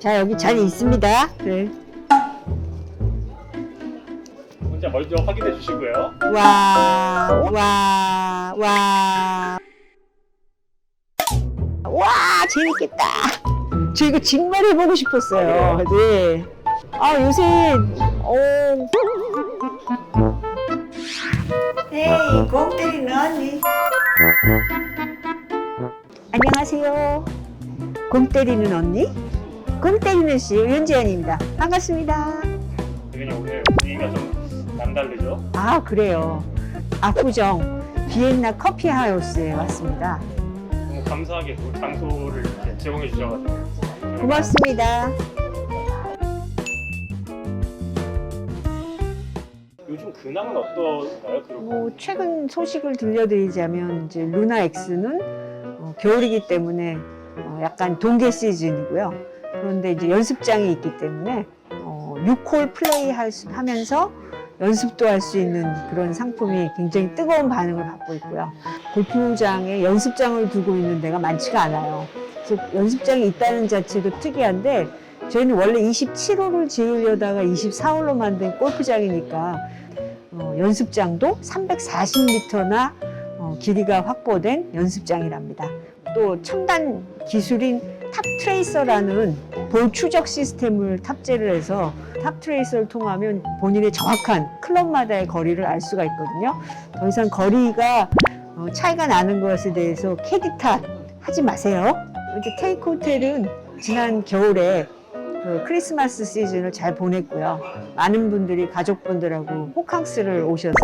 자 여기 잔이 있습니다. 네. 혼자 먼저 확인해 주시고요. 와, 와, 와. 와, 재밌겠다. 저 이거 정말 해보고 싶었어요. 네. 아, 요새, 어. 헤이, 공 때리는 언니. 안녕하세요. 공 때리는 언니? 공 때리는 씨, 윤지연입니다. 반갑습니다. 대표님 오늘 분위기가 좀 남다르죠? 아 그래요. 압구정 비엔나 커피 하우스에 왔습니다. 너무 감사하게 또 장소를 이렇게 제공해 주셔가지고 고맙습니다. 요즘 근황은 어떤가요? 그리고 뭐 최근 소식을 들려드리자면 이제 루나 X는 어, 겨울이기 때문에 어, 약간 동계 시즌이고요. 그런데 이제 연습장이 있기 때문에 어, 6홀 플레이 할 수- 하면서 연습도 할 수 있는 그런 상품이 굉장히 뜨거운 반응을 받고 있고요. 골프장에 연습장을 두고 있는 데가 많지가 않아요. 그래서 연습장이 있다는 자체도 특이한데 저희는 원래 27홀을 지으려다가 24홀로 만든 골프장이니까 어, 연습장도 340m나 어, 길이가 확보된 연습장이랍니다. 또 첨단 기술인 탑 트레이서라는 볼 추적 시스템을 탑재를 해서 탑 트레이서를 통하면 본인의 정확한 클럽마다의 거리를 알 수가 있거든요. 더 이상 거리가 어, 차이가 나는 것에 대해서 캐디 탓 하지 마세요. 이렇게 테이크 호텔은 지난 겨울에 그 크리스마스 시즌을 잘 보냈고요. 많은 분들이 가족분들하고 호캉스를 오셔서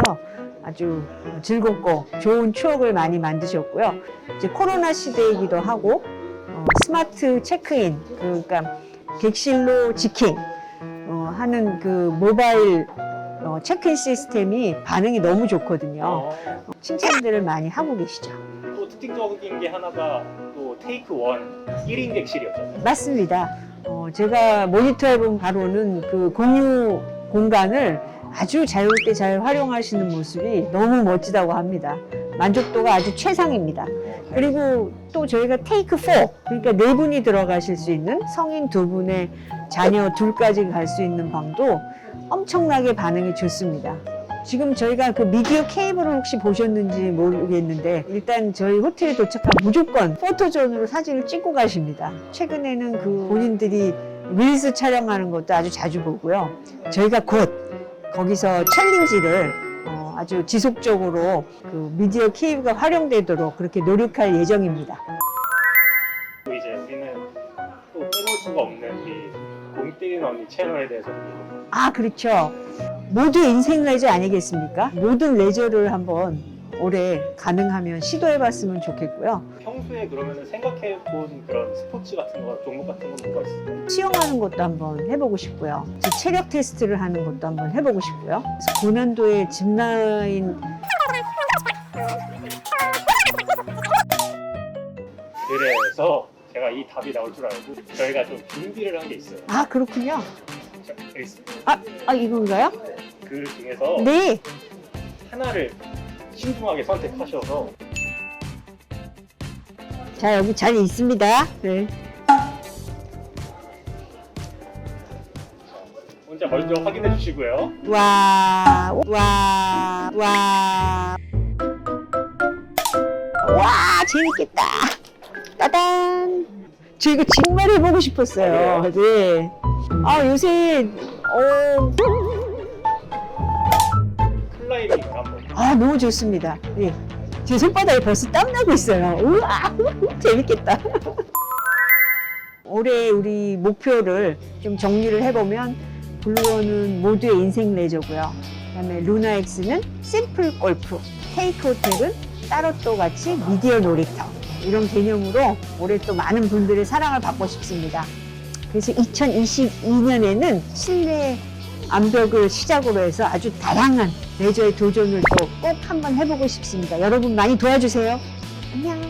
아주 즐겁고 좋은 추억을 많이 만드셨고요. 이제 코로나 시대이기도 하고 어, 스마트 체크인 그러니까 객실로 지킹 어, 하는 그 모바일 어, 체크인 시스템이 반응이 너무 좋거든요. 어, 칭찬들을 많이 하고 계시죠. 또 특징적인 게 하나가 또 테이크 원 1인 객실이었잖아요. 맞습니다. 어, 제가 모니터해본 바로는 그 공유 공간을 아주 자유롭게 잘 활용하시는 모습이 너무 멋지다고 합니다. 만족도가 아주 최상입니다. 그리고 또 저희가 테이크 4, 그러니까 네 분이 들어가실 수 있는 성인 두 분의 자녀 둘까지 갈 수 있는 방도 엄청나게 반응이 좋습니다. 지금 저희가 그 미디어 케이블을 혹시 보셨는지 모르겠는데 일단 저희 호텔에 도착하면 무조건 포토존으로 사진을 찍고 가십니다. 최근에는 그 본인들이 릴스 촬영하는 것도 아주 자주 보고요. 저희가 곧 거기서 챌린지를 어, 아주 지속적으로 그 미디어 케이블가 활용되도록 그렇게 노력할 예정입니다. 또 이제 우리는 또 빼놓을 수가 없는 이 공때리는 언니 채널에 대해서 아, 그렇죠. 모두의 인생 레저 아니겠습니까? 모든 레저를 한번 올해 가능하면 시도해봤으면 좋겠고요. 평소에 그러면 생각해본 그런 스포츠 같은 거, 종목 같은 건 뭐가 있을까요? 수영하는 것도 한번 해보고 싶고요. 체력 테스트를 하는 것도 한번 해보고 싶고요. 그래서 고난도의 짚라인 그래서 제가 이 답이 나올 줄 알고 저희가 좀 준비를 한 게 있어요. 아 그렇군요. 자, 여기 있습니다. 아, 아 이건가요? 그 중에서 네. 하나를 신중하게 선택하셔서 자 여기 잔이 있습니다. 네. 혼자 먼저 확인해 주시고요. 와, 와, 와. 와, 재밌겠다. 따단. 저 이거 정말 해보고 싶었어요. 네. 아, 요새, 어, 클라이밍 한번 아, 너무 좋습니다. 네. 제 손바닥에 벌써 땀 나고 있어요. 우와, 재밌겠다. 올해 우리 목표를 좀 정리를 해보면, 블루원은 모두의 인생 레저고요. 그다음에 루나엑스는 심플 골프, 테이크 호텔은 따로 또 같이 미디어 놀이터 이런 개념으로 올해 또 많은 분들의 사랑을 받고 싶습니다. 그래서 2022년에는 실내 암벽을 시작으로 해서 아주 다양한 레저의 도전을 또 꼭 한번 해보고 싶습니다. 여러분 많이 도와주세요. 안녕.